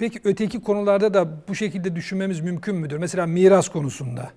Peki öteki konularda da bu şekilde düşünmemiz mümkün müdür? Mesela miras konusunda.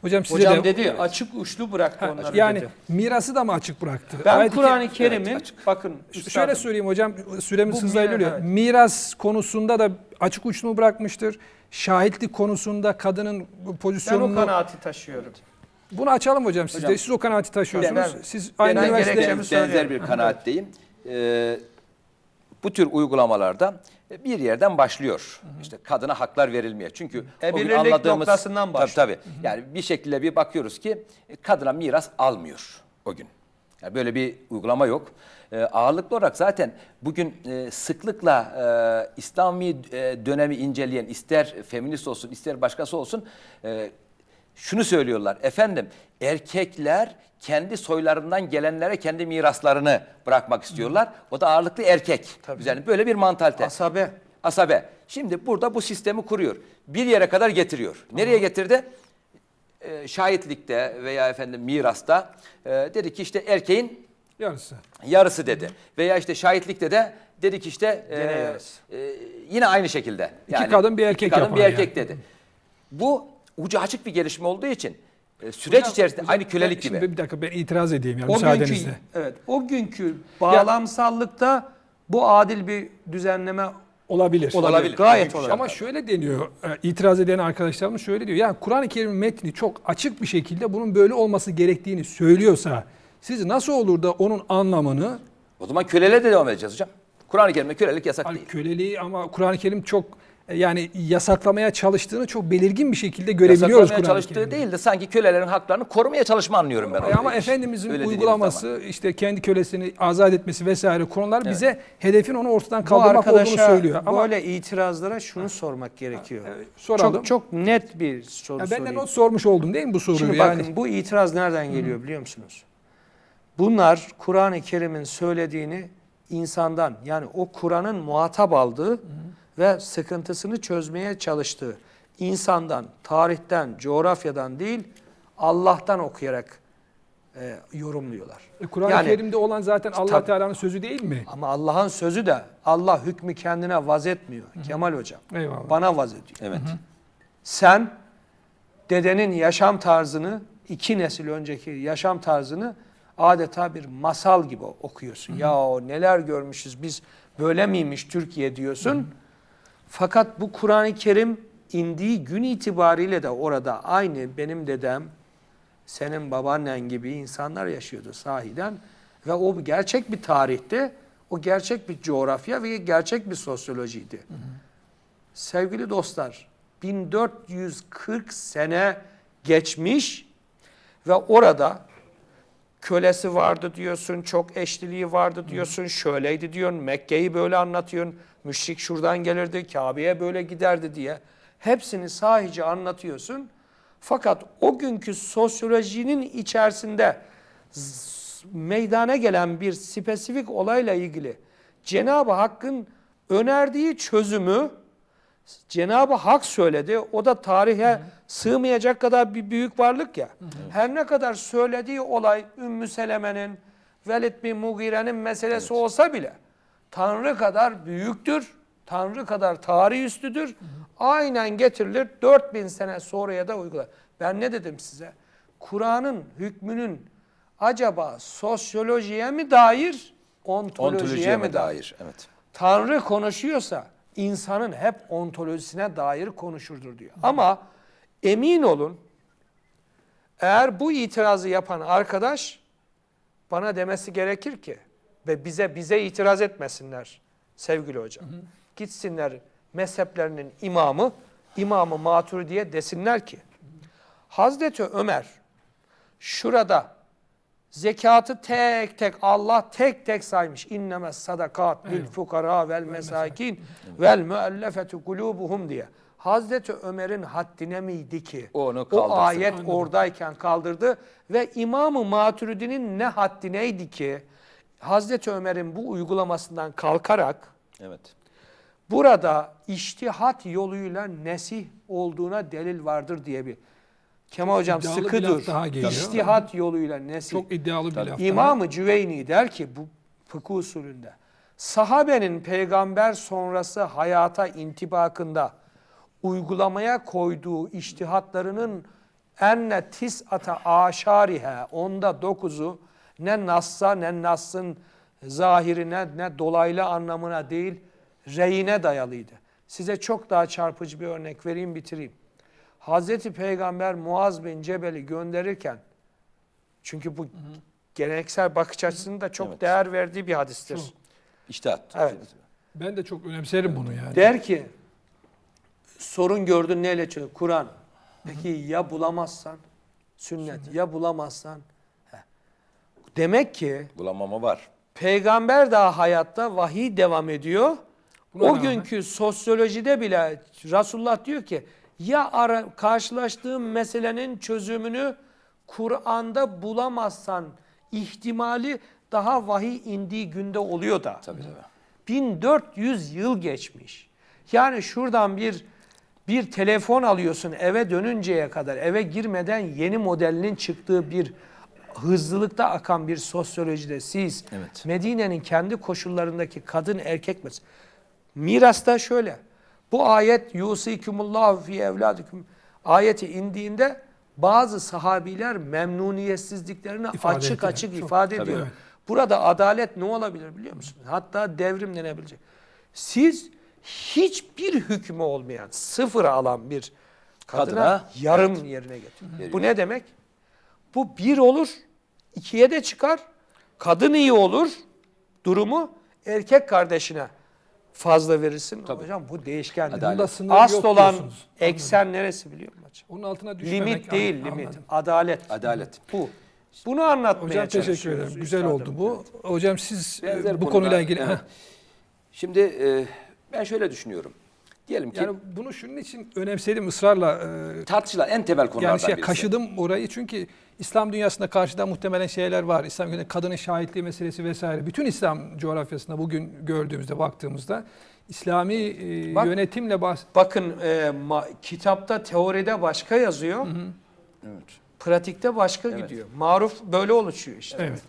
Hocam size Hocam de dedi açık uçlu bıraktı Ha, onları yani dedi. mirası da mı açık bıraktı? Ben Ayet-i Kur'an-ı Kerim- Kerim'in Evet, açık. bakın üstadım, Şöyle söyleyeyim hocam süremiz hızla miras- ilerliyor. evet. Miras konusunda da açık uçlu mu bırakmıştır? Şahitlik konusunda kadının bu ben o pozisyonunu... kanaati taşıyorum. Bunu açalım hocam siz de. Hocam, Siz o kanaati taşıyorsunuz. ben- Siz ben aynı gerekçemi üniversitede... benzer bir kanaatteyim. Ee, bu tür uygulamalarda bir yerden başlıyor. İşte kadına haklar verilmeye. Çünkü o gün Ebirlilik noktasından Tabii tabii. Yani bir şekilde bir bakıyoruz ki e, kadına miras almıyor o gün. Yani böyle bir uygulama yok. Ee, ağırlıklı olarak zaten bugün e, sıklıkla e, İslami e, dönemi inceleyen ister feminist olsun ister başkası olsun e, şunu söylüyorlar. Efendim erkekler kendi soylarından gelenlere kendi miraslarını bırakmak istiyorlar. O da ağırlıklı erkek. Yani böyle bir mantalite. Asabe. Asabe. Şimdi burada bu sistemi kuruyor. Bir yere kadar getiriyor. Nereye getirdi? Ee, şahitlikte veya efendim mirasta e, dedi ki işte erkeğin Yarısı. yarısı dedi. Veya işte şahitlikte de dedi ki işte e, Gene yarısı. e, yine aynı şekilde. İki kadın bir erkek iki kadın yapar bir erkek yani. dedi. Bu ucu açık bir gelişme olduğu için e, süreç Hocam- içerisinde hocam aynı kölelik gibi. Bir dakika ben itiraz edeyim yani O günkü, müsaadenizle. evet, o günkü bağlamsallıkta bu adil bir düzenleme Olabilir. olabilir. Olabilir. Gayet olabilir. Ama şöyle deniyor, e, itiraz eden arkadaşlarımız şöyle diyor. Yani Kur'an-ı Kerim metni çok açık bir şekilde bunun böyle olması gerektiğini söylüyorsa siz nasıl olur da onun anlamını O zaman köleliğe de devam edeceğiz hocam. Kur'an-ı Kerim'de kölelik yasak Hani değil. köleliği ama Kur'an-ı Kerim çok yani yasaklamaya çalıştığını çok belirgin bir şekilde görebiliyoruz Yasaklamaya çalıştığı değil de sanki kölelerin haklarını korumaya çalışma anlıyorum ben. E. Ama Efendimizin Öyle uygulaması işte kendi kölesini azat etmesi vesaire konular bize hedefin onu ortadan kaldırmak olduğunu söylüyor. Ama böyle itirazlara şunu sormak gerekiyor. soralım. Çok çok net bir soru ya ben de not sormuş oldum değil mi bu soruyu? Şimdi yani bakın bu itiraz nereden geliyor biliyor musunuz? Bunlar Kur'an-ı Kerim'in söylediğini insandan yani o Kur'an'ın muhatap aldığı ve sıkıntısını çözmeye çalıştığı insandan, tarihten, coğrafyadan değil Allah'tan okuyarak e, yorumluyorlar. E, Kur'an-ı Yani- Kerim'de olan zaten Allah. Teala'nın sözü değil mi? Ama Allah'ın sözü de Allah hükmü kendine vaz etmiyor. Kemal Hocam. Eyvallah. Bana vaz ediyor. Evet. Sen dedenin yaşam tarzını, iki nesil önceki yaşam tarzını adeta bir masal gibi okuyorsun. Ya o neler görmüşüz biz böyle miymiş Türkiye diyorsun. Fakat bu Kur'an-ı Kerim indiği gün itibariyle de orada aynı benim dedem, senin babaannen gibi insanlar yaşıyordu sahiden. Ve o gerçek bir tarihte, o gerçek bir coğrafya ve gerçek bir sosyolojiydi. Sevgili dostlar, 1440 sene geçmiş ve orada kölesi vardı diyorsun, çok eşliliği vardı diyorsun, şöyleydi diyorsun, Mekke'yi böyle anlatıyorsun, müşrik şuradan gelirdi, Kabe'ye böyle giderdi diye. Hepsini sahice anlatıyorsun. Fakat o günkü sosyolojinin içerisinde meydana gelen bir spesifik olayla ilgili Cenab-ı Hakk'ın önerdiği çözümü Cenab-ı Hak söyledi. O da tarihe sığmayacak kadar bir büyük varlık ya. Her ne kadar söylediği olay Ümmü Seleme'nin, Velid bin Mugire'nin meselesi olsa bile Tanrı kadar büyüktür. Tanrı kadar tarih üstüdür. Aynen getirilir 4000 sene sonraya da uygular. Ben ne dedim size? Kur'an'ın hükmünün acaba sosyolojiye mi dair, ontolojiye, Ontolojiye mi dair? dair? Evet. Tanrı konuşuyorsa insanın hep ontolojisine dair konuşurdur diyor. Ama emin olun eğer bu itirazı yapan arkadaş bana demesi gerekir ki ve bize bize itiraz etmesinler sevgili hocam. Gitsinler mezheplerinin imamı, imamı Maturidiye desinler ki Hazreti Ömer şurada zekatı tek tek Allah tek tek saymış. İnnemes sadakat lil fukara vel mesakin vel müellefetu kulubuhum diye. Hazreti Ömer'in haddine miydi ki? Onu o ayet oradayken kaldırdı ve İmam-ı Maturidi'nin ne haddineydi ki Hazreti Ömer'in bu uygulamasından kalkarak Evet. burada iştihat yoluyla nesih olduğuna delil vardır diye bir Kemal Hocam iddialı sıkı dur. daha geliyor. İştihat yoluyla nesih. çok iddialı bir laf. İmam-ı Cüveyni der ki bu fıkıh usulünde sahabenin peygamber sonrası hayata intibakında uygulamaya koyduğu iştihatlarının enne tis'ata aşarihe onda dokuzu ne nassa ne nassın zahirine ne dolaylı anlamına değil reyine dayalıydı. Size çok daha çarpıcı bir örnek vereyim bitireyim. Hazreti Peygamber Muaz bin Cebel'i gönderirken çünkü bu geleneksel bakış açısının da çok Evet. değer verdiği bir hadistir. İştihat. Evet. Ben de çok önemserim bunu yani. Der ki sorun gördün neyle çöz? Kur'an. Peki ya bulamazsan? Sünnet. Ya bulamazsan? Heh. Demek ki Bulamama var. peygamber daha hayatta vahiy devam ediyor. Buna o rağmen- günkü sosyolojide bile Resulullah diyor ki ya ara, karşılaştığın meselenin çözümünü Kur'an'da bulamazsan ihtimali daha vahiy indiği günde oluyor da. Tabii tabii. 1400 yıl geçmiş. Yani şuradan bir bir telefon alıyorsun eve dönünceye kadar eve girmeden yeni modelinin çıktığı bir hızlılıkta akan bir sosyolojide siz Evet. Medine'nin kendi koşullarındaki kadın erkek mes mirasta şöyle. Bu ayet yusikumullahu fi evladikum ayeti indiğinde bazı sahabiler memnuniyetsizliklerini İfade açık ettiler. açık Çok. ifade Tabii. ediyor. Burada adalet ne olabilir biliyor musunuz? Hatta devrim denebilecek. Siz hiçbir hükmü olmayan, sıfır alan bir kadına, Kadına, yarım yerine getiriyor. Bu ne demek? Bu bir olur, ikiye de çıkar. Kadın iyi olur durumu, erkek kardeşine fazla verirsin. Hocam bu değişkendir. Adalet. Bunda sınır Asıl yok olan diyorsunuz. eksen neresi biliyor musun hocam? Onun altına düşmemek. Limit değil, Anladım. limit. Adalet. Adalet. Bu. Bunu anlatmaya Hocam teşekkür çalışıyoruz ederim. Güzel üstadım. oldu bu. Hocam siz e, Benzer bu konuyla ilgili Evet. Heh. Şimdi e, ben şöyle düşünüyorum. Diyelim ki yani bunu şunun için önemsedim ısrarla e, tartışılan en temel konulardan yani şey birisi. kaşıdım orayı çünkü İslam dünyasında karşıda muhtemelen şeyler var. İslam dünyasında kadının şahitliği meselesi vesaire. Bütün İslam coğrafyasında bugün gördüğümüzde baktığımızda İslami e, Bak- yönetimle bahs Bakın e, ma- kitapta teoride başka yazıyor. Evet. Pratikte başka Evet. gidiyor. Maruf böyle oluşuyor işte. Evet.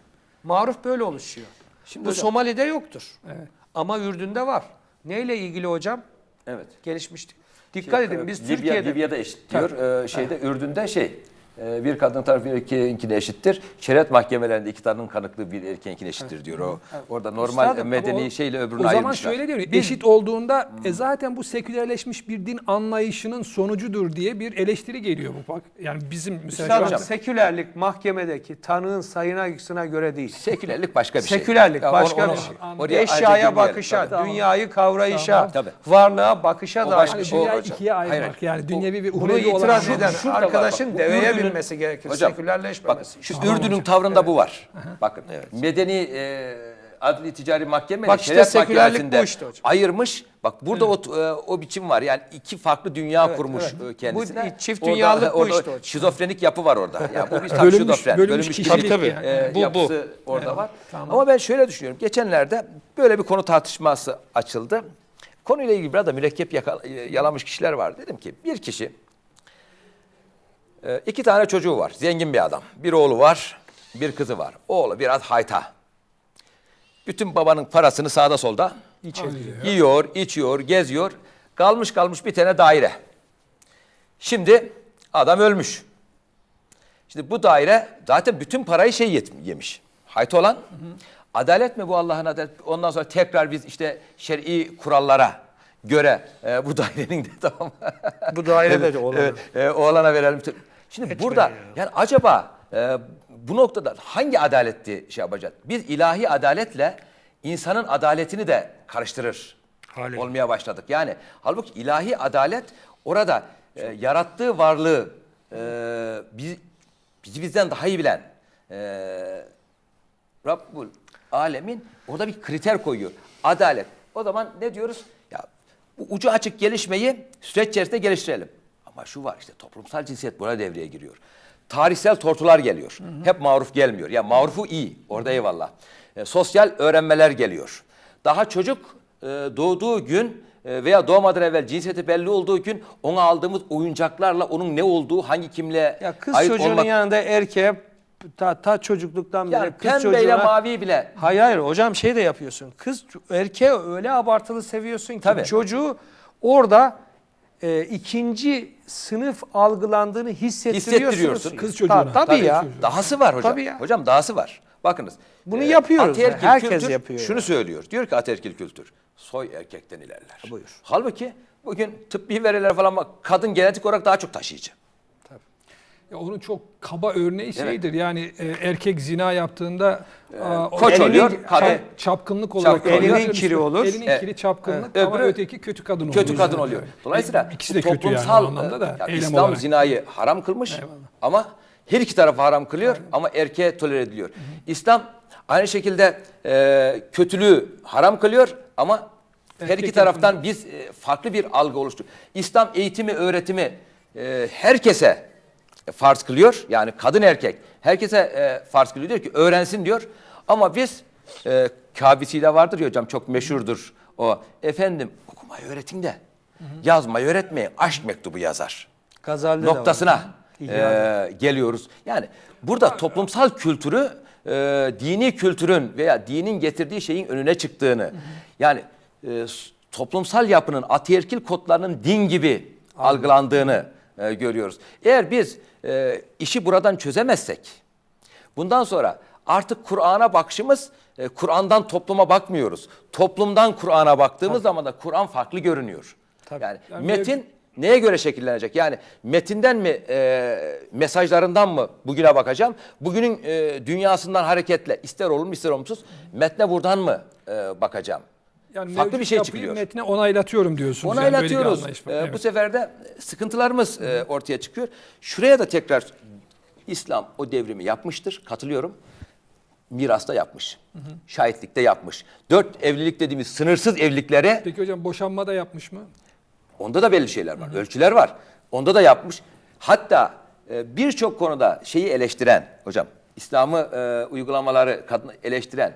Maruf böyle oluşuyor. Şimdi Bu hocam- Somali'de yoktur. Evet. Ama Ürdün'de var. Neyle ilgili hocam? Evet. Gelişmiştik. Dikkat Şey, edin biz Libya, Türkiye'de Libya'da eşit diyor. Ee, şeyde Ürdün'de şey bir kadın tarafı erkeğinkine eşittir. Şeriat mahkemelerinde iki kadının kanıklığı bir erkeğinkine eşittir diyor o. Orada normal Üstadım, medeni o- şeyle öbürünü O zaman ayırmışlar. şöyle diyor, eşit olduğunda e, zaten bu sekülerleşmiş bir din anlayışının sonucudur diye bir eleştiri geliyor bu bak. Yani bizim mesela Üstadım, an- sekülerlik mahkemedeki tanığın sayına göre değil. Sekülerlik başka bir şey. Sekülerlik Ya başka onu- bir onu- şey. oraya Eşyaya bakışa, Tabii. dünyayı kavrayışa, Tamam. Tabii. varlığa bakışa O dair. hani bir şey. dünya hocam. ikiye ayırmak hayır. yani dünyevi ve Bunu uhrevi olan itiraz şey. eden arkadaşın deveye Ürdün'ün- binmesi gerekir. Hocam, Sekülerleşmemesi. Bak, şu Ürdün'ün tavrında bu var. Bakın medeni e, adli ticari mahkeme Bak işte sekülerlik bu işte hocam. ayırmış. Bak burada o, e, o biçim var. Yani iki farklı dünya Evet, kurmuş evet. e, kendisine. Bu çift Orada- dünyalık bu orada işte hocam. Şizofrenik yapı var orada. Yani bu bir tam Bölünmüş- şizofren. bölünmüş bölünmüş kişilik kişilik yani. e, Bu, bu. orada var. Ama ben şöyle düşünüyorum. Geçenlerde böyle bir konu tartışması açıldı. Konuyla ilgili biraz da mürekkep yaka- yalamış kişiler var. Dedim ki bir kişi e, iki tane çocuğu var. Zengin bir adam. Bir oğlu var, bir kızı var. Oğlu biraz hayta. Bütün babanın parasını sağda solda yiyor, içiyor, geziyor. Kalmış kalmış bir tane daire. Şimdi adam ölmüş. Şimdi bu daire zaten bütün parayı şey yemiş. Hayta olan. Adalet mi bu Allah'ın adaleti? Ondan sonra tekrar biz işte şer'i kurallara göre e, bu dairenin de tamam. Bu dairede de olur. Evet, e, oğlana verelim. Şimdi burada ya. yani acaba e, bu noktada hangi adaletti şey yapacağız? Biz ilahi adaletle insanın adaletini de karıştırır Haliyle. olmaya başladık. Yani halbuki ilahi adalet orada e, yarattığı varlığı e, biz, bizi bizden daha iyi bilen e, Rabbul Alemin orada bir kriter koyuyor. Adalet. O zaman ne diyoruz? Ya bu ucu açık gelişmeyi süreç içerisinde geliştirelim. Ama şu var işte toplumsal cinsiyet buna devreye giriyor. Tarihsel tortular geliyor. Hep maruf gelmiyor. Ya marufu iyi. Orada eyvallah. E, sosyal öğrenmeler geliyor. Daha çocuk e, doğduğu gün e, veya doğmadan evvel cinsiyeti belli olduğu gün ona aldığımız oyuncaklarla onun ne olduğu, hangi kimliğe Ya kız ait çocuğunun olmak- yanında erkeğe ta, ta çocukluktan beri Yani kız pembeyle çocuğuna... mavi bile Hayır hayır hocam şey de yapıyorsun. Kız erkeği öyle abartılı seviyorsun ki Tabii. çocuğu orada e, ikinci sınıf algılandığını hissettiriyorsunuz. Hissettiriyorsun. Kız çocuğuna. tabii, Tabii ya. çocuğuna. Dahası var hocam. Tabii ya. Hocam dahası var. Bakınız. Bunu yapıyoruz. ataerkil Herkes kültür yapıyor Şunu yani. söylüyor. Diyor ki ataerkil kültür. Soy erkekten ilerler. Buyur. Halbuki bugün tıbbi veriler falan bak kadın genetik olarak daha çok taşıyıcı. Ya onun çok kaba örneği şeydir. Yani e, erkek zina yaptığında o- koç elinin- oluyor, kadın- çapkınlık olarak Çapkın. Elinin kiri olur. Elinin Evet. kiri çapkınlık Evet. ama Öbürü öteki kötü kadın oluyor. Kötü kadın oluyor. Dolayısıyla ikisi de kötü yani anlamda da. e, ya eylem İslam olarak. zinayı haram kılmış ama her iki tarafı haram kılıyor ama erkeğe tolere ediliyor. İslam aynı şekilde e, kötülüğü haram kılıyor ama her Erkek iki taraftan biz e, farklı bir algı oluştu. İslam eğitimi, öğretimi e, herkese farz kılıyor. Yani kadın erkek herkese e, farz kılıyor. Diyor ki öğrensin diyor. Ama biz e, Kabisi'de vardır ya hocam çok meşhurdur o. Efendim okumayı öğretin de yazmayı öğretmeyin. Aşk mektubu yazar var. noktasına e, geliyoruz. Yani burada toplumsal kültürü e, dini kültürün veya dinin getirdiği şeyin önüne çıktığını yani e, toplumsal yapının ataerkil kodlarının din gibi algılandığını e, görüyoruz. Eğer biz e, işi buradan çözemezsek bundan sonra artık Kur'an'a bakışımız e, Kur'an'dan topluma bakmıyoruz. Toplumdan Kur'an'a baktığımız zaman da Kur'an farklı görünüyor. Tabii. Yani, Yani metin neye göre şekillenecek? Yani metinden mi, e, mesajlarından mı bugüne bakacağım? Bugünün e, dünyasından hareketle ister olumlu ister olumsuz metne buradan mı e, bakacağım? Yani Farklı bir şey çıkıyor. Metne onaylatıyorum diyorsunuz. yani Onaylatıyoruz. anlayış var. Ee, Evet. Bu sefer de sıkıntılarımız e, ortaya çıkıyor. Şuraya da tekrar İslam o devrimi yapmıştır. Katılıyorum. Mirasta yapmış. Şahitlikte yapmış. Dört evlilik dediğimiz sınırsız evliliklere Peki hocam boşanma da yapmış mı? onda da belli şeyler var. Ölçüler var. Onda da yapmış. Hatta e, birçok konuda şeyi eleştiren hocam, İslam'ı e, uygulamaları eleştiren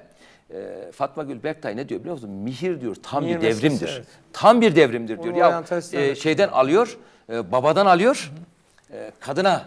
e, Fatma Gül Berktay ne diyor biliyor musun? Mihir diyor tam Mihir bir meselesi, devrimdir. evet. Tam bir devrimdir diyor. Onu Ya e, şeyden alıyor, e, babadan alıyor, e, kadına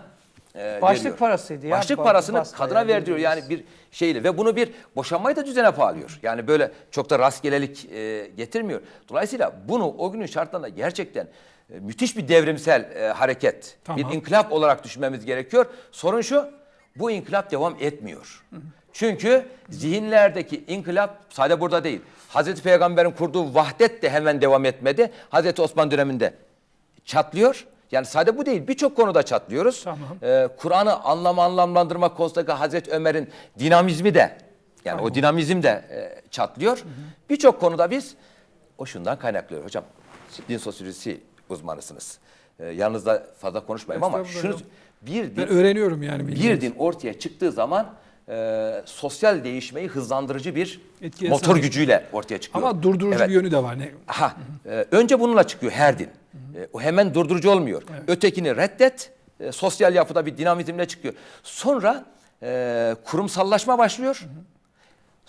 e, Başlık veriyor. parasıydı ya. Başlık Ba- parasını basta kadına ya, ver diyor. Yani bir şeyle ve bunu bir boşanmayı da düzene bağlıyor. Yani böyle çok da rastgelelik e, getirmiyor. Dolayısıyla bunu o günün şartlarında gerçekten e, müthiş bir devrimsel e, hareket, Tamam. bir inkılap olarak düşünmemiz gerekiyor. Sorun şu, bu inkılap devam etmiyor. Çünkü zihinlerdeki inkılap sadece burada değil. Hazreti Peygamber'in kurduğu vahdet de hemen devam etmedi. Hazreti Osman döneminde çatlıyor. Yani sadece bu değil birçok konuda çatlıyoruz. Tamam. Ee, Kur'an'ı anlama anlamlandırma konusundaki Hazreti Ömer'in dinamizmi de yani o dinamizm de e, çatlıyor. Birçok konuda biz o şundan kaynaklıyor hocam. Din sosyolojisi uzmanısınız. Ee, yanınızda fazla konuşmayayım ama şunu bir Ben din, öğreniyorum yani. bir din ortaya çıktığı zaman e, sosyal değişmeyi hızlandırıcı bir Etkiye motor sahip. gücüyle ortaya çıkıyor. Ama durdurucu Evet. bir yönü de var. Ne? Aha, e, önce bununla çıkıyor her din. E, o hemen durdurucu olmuyor. Ötekini reddet, e, sosyal yapıda bir dinamizmle çıkıyor. Sonra e, kurumsallaşma başlıyor.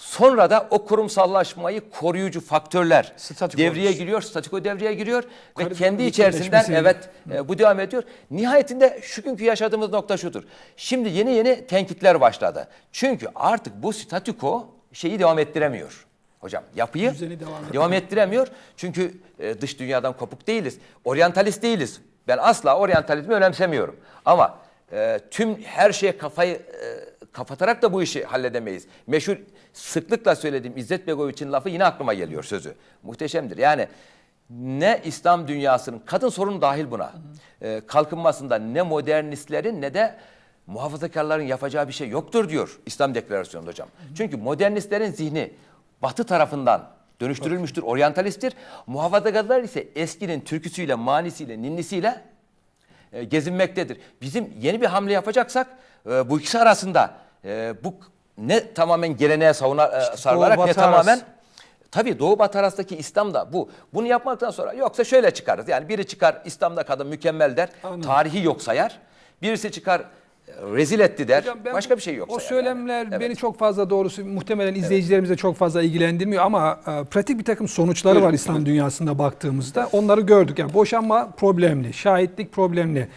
Sonra da o kurumsallaşmayı koruyucu faktörler Statüko devreye oluşuyor. giriyor, statiko devreye giriyor ve Karizma kendi içerisinden evet e, bu devam ediyor. Nihayetinde şu günkü yaşadığımız nokta şudur. Şimdi yeni yeni tenkitler başladı. Çünkü artık bu statüko şeyi devam ettiremiyor. Hocam yapıyı Düzeni devam ettiremiyor. devam ettiremiyor. Çünkü e, dış dünyadan kopuk değiliz. Oryantalist değiliz. Ben asla oryantalizmi önemsemiyorum. Ama e, tüm her şeye kafayı e, kapatarak da bu işi halledemeyiz. Meşhur sıklıkla söylediğim İzzet Begoviç'in lafı yine aklıma geliyor sözü. Muhteşemdir. Yani ne İslam dünyasının kadın sorunu dahil buna e, kalkınmasında ne modernistlerin ne de muhafazakarların yapacağı bir şey yoktur diyor İslam Deklarasyonu'nda hocam. Çünkü modernistlerin zihni batı tarafından dönüştürülmüştür, oryantalisttir. Muhafazakarlar ise eskinin türküsüyle, manisiyle, ninnisiyle e, gezinmektedir. Bizim yeni bir hamle yapacaksak e, bu ikisi arasında e, bu ne tamamen geleneğe savuna, e, sarılarak ne tamamen. Tabii Doğu Batı arasındaki İslam da bu. Bunu yapmaktan sonra yoksa şöyle çıkarız. Yani biri çıkar İslam'da kadın mükemmel der, Anladım. tarihi yok sayar. Birisi çıkar rezil etti der, Hocam ben başka bir şey yok O söylemler yani. Evet. beni çok fazla doğrusu muhtemelen izleyicilerimize çok fazla ilgilendirmiyor ama e, pratik bir takım sonuçları var İslam dünyasında baktığımızda. Onları gördük. Yani boşanma problemli, şahitlik problemli,